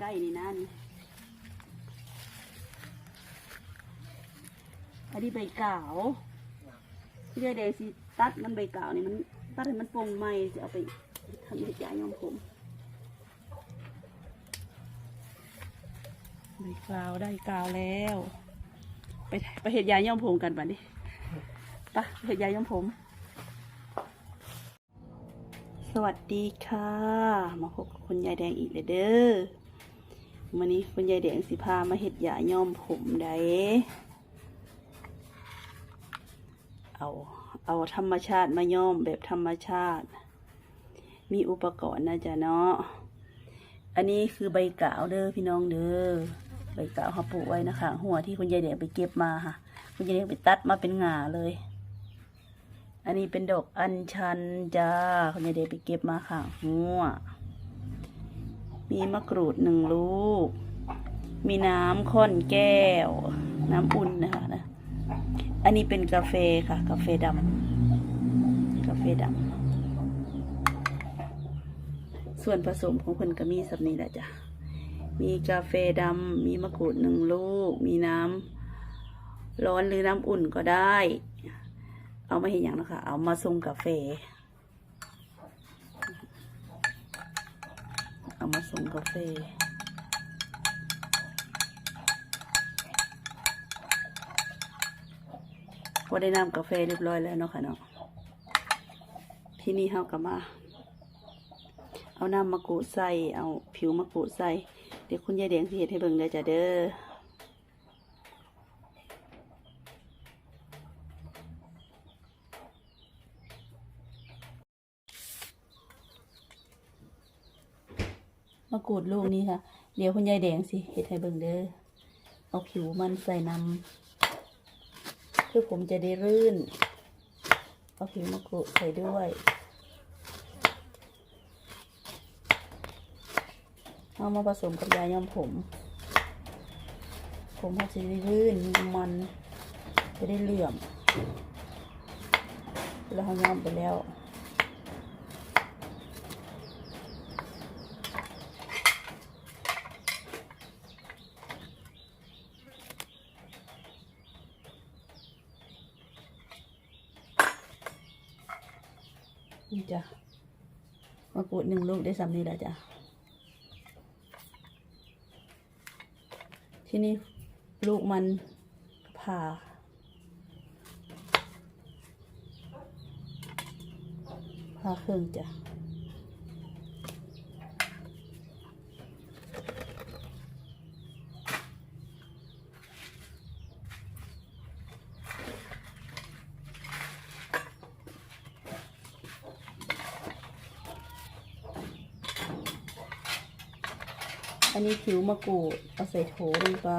ใกล้ๆนี่นะนี่อันนี้ใบกาวที่ได้แดงสิตัดมันใบกาวนี่มันตัดให้มันโปร่งไหมจะเอาไปทำเห็ดยาย้อมผมใบกาวได้กาวแล้ว ไปไปเห็ดยาย้อมผมกันป่ะนี่ไปะเห็ดยาย้อมผม สวัสดีค่ะ มาพบกับคุณยายแดงอีกเลยเด้อ วันนี้คุณยายแดงสิพามาเห็ดยาย้อมผมได้เอาเอาธรรมชาติมาย้อมแบบธรรมชาติ มีอุปกรณ์นะจ๊ะเนาะอันนี้คือใบกาวเด้อพี่น้องเด้อใบกาวเขาปลูกไว้นะคะ หัวที่คุณยายแดงไปเก็บมาค่ะ คุณยายแดงไปตัดมาเป็นหงาเลย อันนี้เป็นดอกอัญชันจ้าคุณยายแดงไปเก็บมาค่ะหัว มีมะกรูดหนึ่งลูก มีน้ำข้นแก้ว น้ำอุ่นนะคะนะ อันนี้เป็นกาแฟค่ะ กาแฟดำกาแฟดำส่วนผสมของเพิ่นก็มีสับนี้แหละจ้ะ มีกาแฟดำมีมะกรูดหนึ่งลูก มีน้ำร้อนหรือน้ำอุ่นก็ได้ เอามาเห็นอย่างนะคะ เอามาทรงกาแฟ เอา มาทรงกาแฟก็ได้น้ำกาแฟเรียบร้อยแล้วเนาะค่ะเนาะที่นี่เฮาก็มา เอาน้ำมะกรูดใส่ เอาผิวมะกรูดใส่ เดี๋ยวคุณยายแดงสิเฮ็ดให้เบิ่งเด้อจ้ะเด้อ มะ กูดลูกนี้ค่ะ เดี๋ยวคุณยายแดงสิเฮ็ดให้เบิ่งเด้อ เอาผิวมันใส่น้ำคือผมจะได้รื่น เอาผิวมะกรูดใส่ด้วยเอามาผสมกับยาย้อมผม ผมเขาจะได้รื่นมันจะได้เหลื่อม แล้วเขาย้อมไปแล้ว นี่จ้ะมะกรูดหนึ่งลูกได้สำนี้แล้วจ้ะ ที่นี่ลูกมันผ่าผ่าเครื่องจ้ะ อันนี้ผิวมะกรูดเอาใส่โถลงไป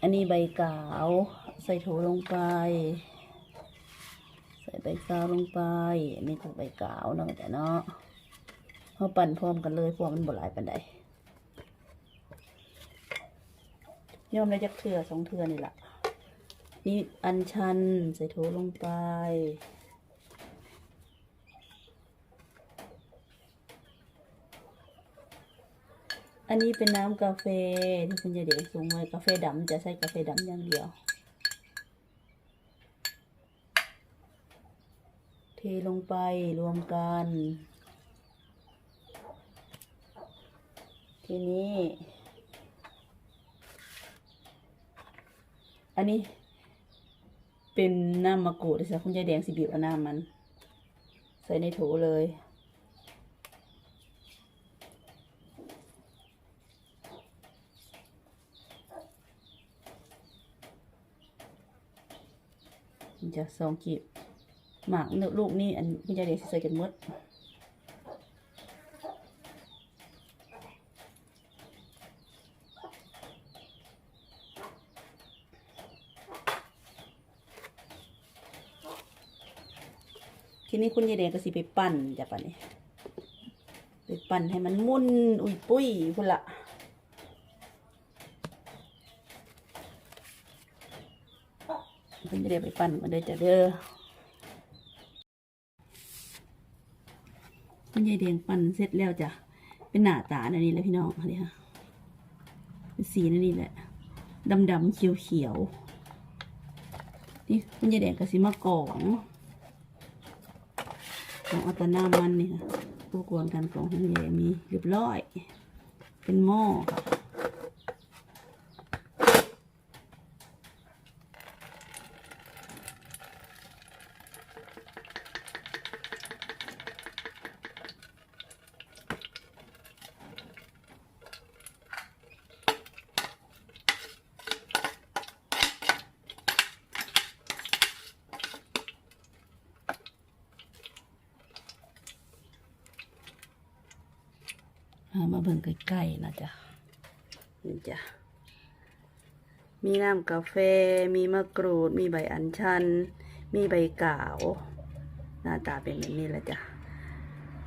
อันนี้ใบกาว ใส่โถลงไป ใส่ใบกาวลงไป อันนี้ก็ใบกาวเนาะแต่เนาะเอาปั่นพร้อมกันเลยพราะมันบ่หลายปันใดย่อมได้จักเถื่อสองเถื่อนี่แหละนี่อันชันใส่โถลงไป อันนี้เป็นน้ำกาแฟที่คุณยายเด็กส่งไว้กาแฟดำจะใส่กาแฟดำอย่างเดียว เทลงไปรวมกัน ทีนี้ อันนี้เป็นน้ำมะกรูดใช่คุณยายแดงสิบีบเอาน้ำมัน ใส่ในโถเลย นจะสองกีบหมากเนื้อลูกนี่อันคุณยายเด็กใส่กันมดทีนี้คุณยายเด็กก็สิไปปั่นจ้ะปั่นนี่ไปปั่นให้มันมุนอุ้ยปุ้ยพุ่นละ เพิ่นจะได้ไปปั่นมาเด้อจ้ะเด้อคุณยายแดงปั่นเสร็จแล้วจ้ะเป็นหน้าตาอันนี้แหละพี่น้องอันนี้ค่ะเป็นสีนั่นนี่แหละดำดำๆเขียวเขียวๆนี่คุณยายแดงกับสิมากองของอัตนามันนี่ค่ะอุปกรณ์การกล่องของคุณยายมีเรียบร้อย เป็นหม้อค่ะ มาเบิ่งใกล้ๆนะจ๊ะนี่จ้ะมีน้ำกาแฟ มีมะกรูด มีใบอัญชัน มีใบกาว หน้าตาเป็นแบบนี้แหละจ้ะ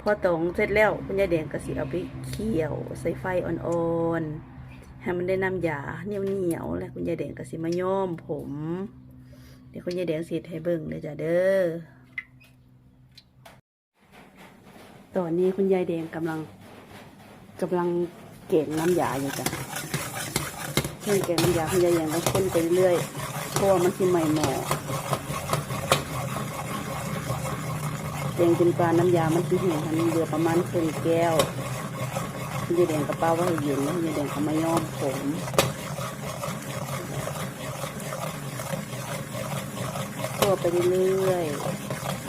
พอตรงเสร็จแล้วคุณยายแดงก็สิเอาไปเคี่ยว ใส่ไฟอ่อนๆ ให้มันได้น้ำยาเหนียวๆ แล้วคุณยายแดงก็สิมาย้อมผม เดี๋ยวคุณยายแดงสิเฮ็ดให้เบิ่งเลยจ้ะเด้อ ตอนนี้คุณยายแดงกำลัง กำลังเก็บน้ำยาอยู่จ้ะเครื่องเก็บน้ำยาคุณยายยังต้องคนไปเรื่อยเพราะว่ามันที่ใหม่หมอแดงจนกว่าน้ำยามันที่แห้งค่ะมันเหลือประมาณครึ่งแก้วคุณยายแดงกระเป๋าว้ให้เย็นแล้วยายแดงเขามาย้อมผมตัวไปเรื่อย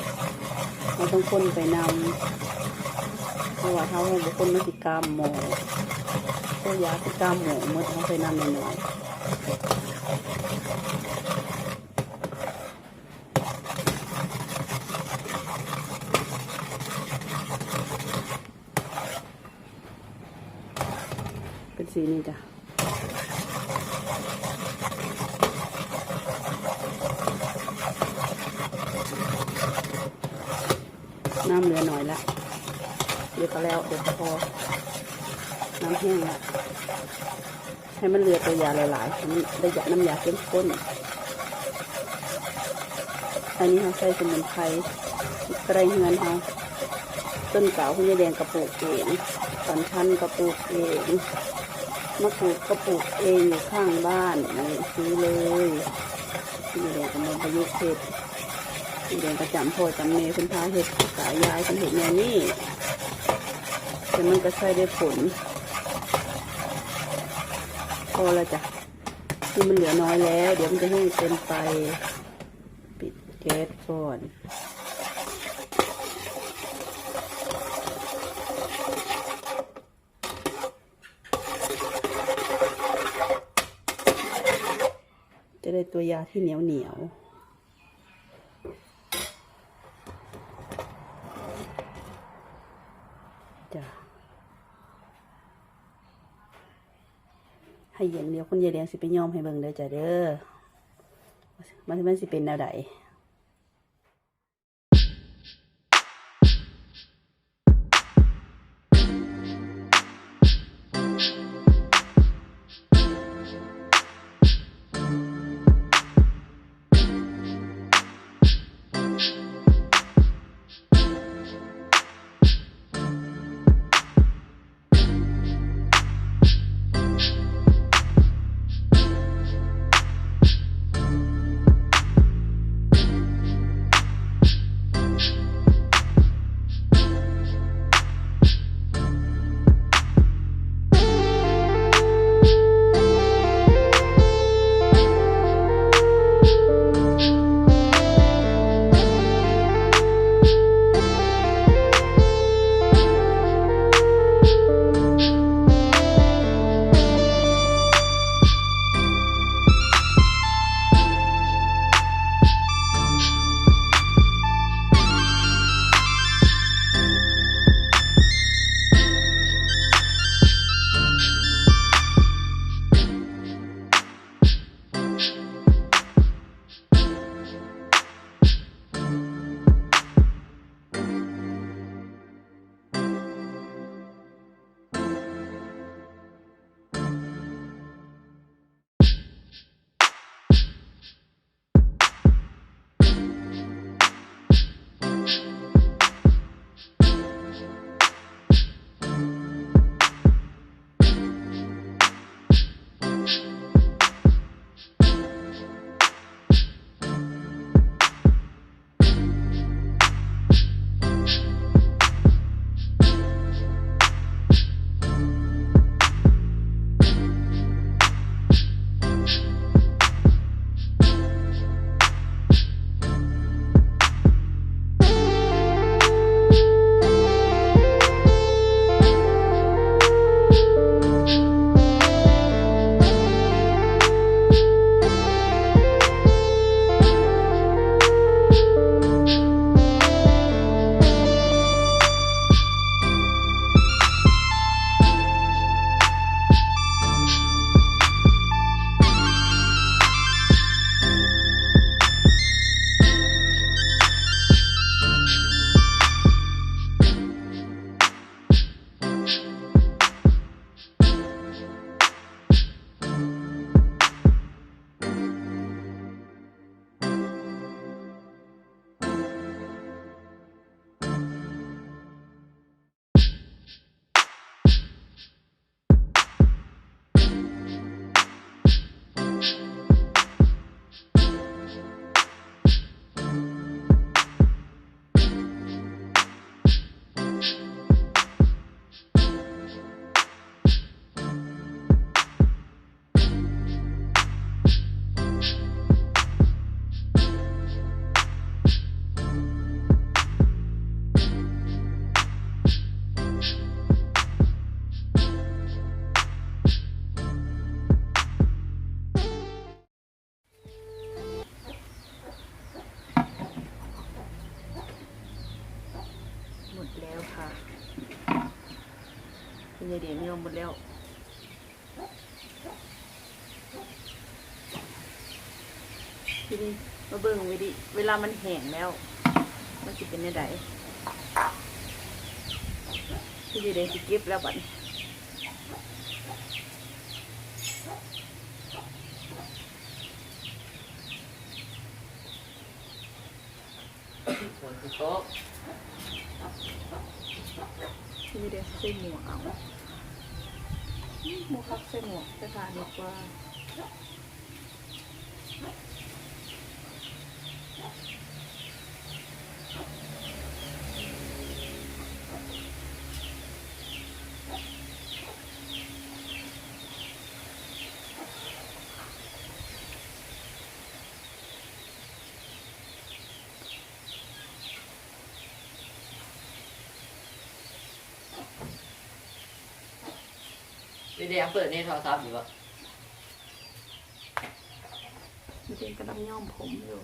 ๆเราต้องคนไปนำ เพราะว่าเขาบุคคลมันสิกรรมหมอตัวยาสิกรรมหมอเมื่อเขาไปนำหน่อยๆเป็นสีนี้จ้ะน้ำเหลือหน่อยละ เดี๋ยวก็แล้วเดี๋ยวพอน้ำแห้งละให้มันเลือตัวยาหลายๆให้มันได้ยาน้ำยาเข้มข้นอันนี้เขาใส่สมุนไพรไกรเงินเขาต้นเก่าคุณยายแดงกระปลูกเองสันชันกระปลูกเองมะกรูดกระปลูกเองอยู่ข้างบ้านนี่ซื้อเลยคุณยายแดงกำลังประยุกต์เห็ดคุณยายแดงประจำพ่อจำเมย์คุณพาเห็ดสายยายคุณเห็ดแนวนี้ แต่มันก็ใช้ได้ผลพอแล้วจ้ะที่มันเหลือน้อยแล้ว เดี๋ยวมันจะแห้เกินไป ปิดแก๊สก่อนจะได้ตัวยาที่เหนียวเหนียวๆจ้ะ ให้ เย็นเดียวคุณยายแดงสิไปยอมให้เบิ่งเด้อจ้ะเด้อมันมันสิเป็นแนวใด ยายเดียนยอมหมดแล้วทีนี้มาเบิ่งไว้ดิเวลามันแห้งแล้ว มันจะเป็นยังไงพี่ยายเดียนสิเก็บแล้วบัดนี้ฝนตกพี่ยายเดียนใส่หมวกเอา หมวกครับใส่หมวกใส่ผ้าดีกว่า เดี๋ยวเปิดในโทรศัพท์อยู่ปะพี่เดียนกำลังย้อมผมอยู่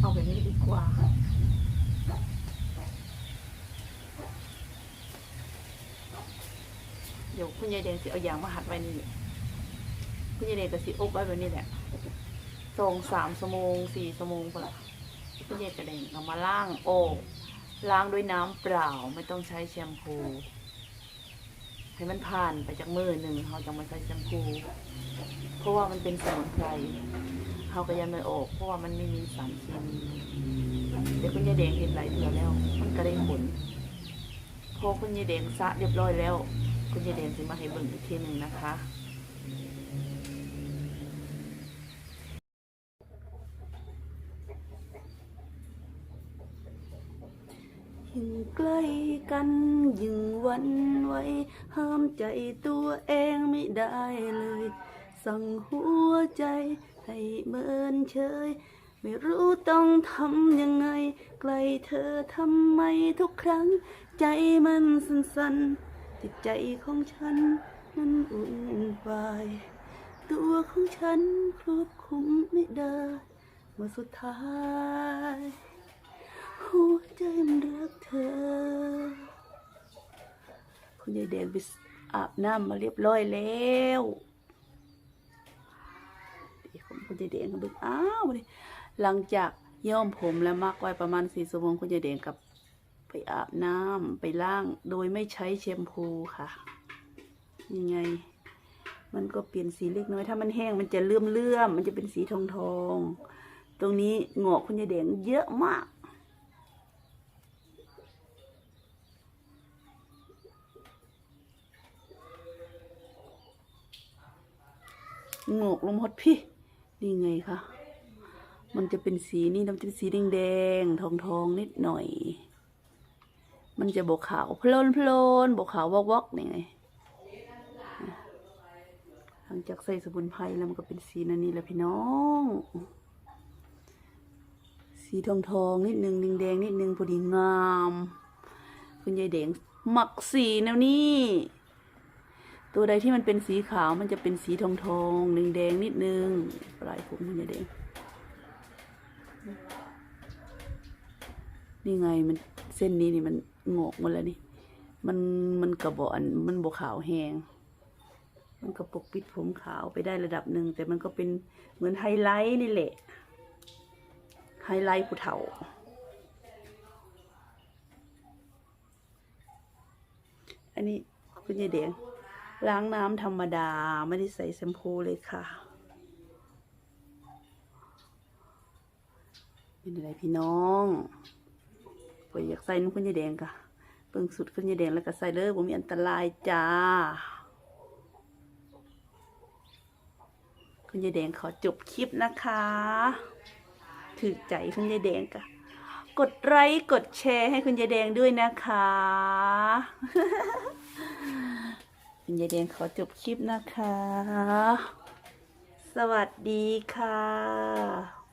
เอาแบบนี้ดีกว่าเดี๋ยวคุณยายแดงสิเอายางมาหัดไว้นี่คุณยายแดงก็สิอบไว้แบบนี้แหละ สองสามชั่วโมงสี่ชั่วโมงพอละคุณยายกระเดงเอามาล้างโอกล้างด้วยน้ำเปล่าไม่ต้องใช้แชมพูให้มันผ่านไปจากมือหนึ่งเขาจะมาใช้แชมพู เพราะว่ามันเป็นสมุนไพรเขาก็ยังไม่ออก เพราะว่ามันไม่มีสารเคมีเดี๋ยวคุณยายแดงเห็นหลายเถื่อแล้ว มันก็ได้ผลพอคุณยายแดงสะเรียบร้อยแล้ว คุณยายแดงจะมาให้เบิ่งอีกทีหนึ่งนะคะ ยิ่งใกล้กันยิ่งหวันไหวห้ามใจตัวเองไม่ได้เลย สั่งหัวใจให้เมินเฉย ไม่รู้ต้องทำยังไงใกล้เธอทำไมทุกครั้ง ใจมันสั่นๆจิตใจของฉันมันอุ่นวายตัวของฉันควบคุมไม่ได้เมื่อสุดท้าย หัวใจมันรักเธอ คุณยายแดงไปอาบน้ำมาเรียบร้อยแล้วเดี๋ยวคุณยายแดงก็บึกอ้าวนี่หลังจากย้อมผมแล้วมักไว้ประมาณสี่ชั่วโมงคุณยายแดงกับไปอาบน้ำไปล้างโดยไม่ใช้แชมพูค่ะ ยังไง มันก็เปลี่ยนสีเล็กน้อย ถ้ามันแห้งมันจะเลื่อมเลื่อมมันจะเป็นสีทองทอง ตรงนี้หงอกคุณยายแดงเยอะมาก งอกลงหมดพี่ นี่ไงคะมันจะเป็นสีนี่มันจะเป็นสีแดงแดงทองทองนิดหน่อย มันจะบกขาวพลนพลนบกขาววอกวอกนี่ไงหลังจากใส่สมุนไพรแล้วมันก็เป็นสีนั่นนี่แหละพี่น้อง สีทองทองนิดนึงแดงแดงนิดนึงพอดีงาม คุณยายแดงหมักสีแนวนี้ ตัวใดที่มันเป็นสีขาวมันจะเป็นสีทองทองแดงแดงนิดนึงปลายผมมันจะแดง นี่ไงมันเส้นนี้นี่มันงอกหมดแล้วนี่ มันมันกระบอกอันมันบวขาวแหงมันก็ปกปิดผมขาวไปได้ระดับหนึ่งแต่มันก็เป็นเหมือนไฮไลท์นี่แหละ ไฮไลท์ผู้เฒ่าอันนี้คุณยายแดง ล้างน้ำธรรมดาไม่ได้ใส่แชมพูเลยค่ะเป็นอะไรพี่น้องปอยากใส่นุ่คุณยายแดงกะเปิงสุดคุณยายแดงแล้วก็ใส่เลยผมมีอันตรายจ้าคุณยายแดงขอจบคลิปนะคะ ถือใจคุณยายแดงกะกดไลค์กดแชร์ให้คุณยายแดงด้วยนะคะ คุณยายแดงขอจบคลิปนะคะสสวัสดีค่ะ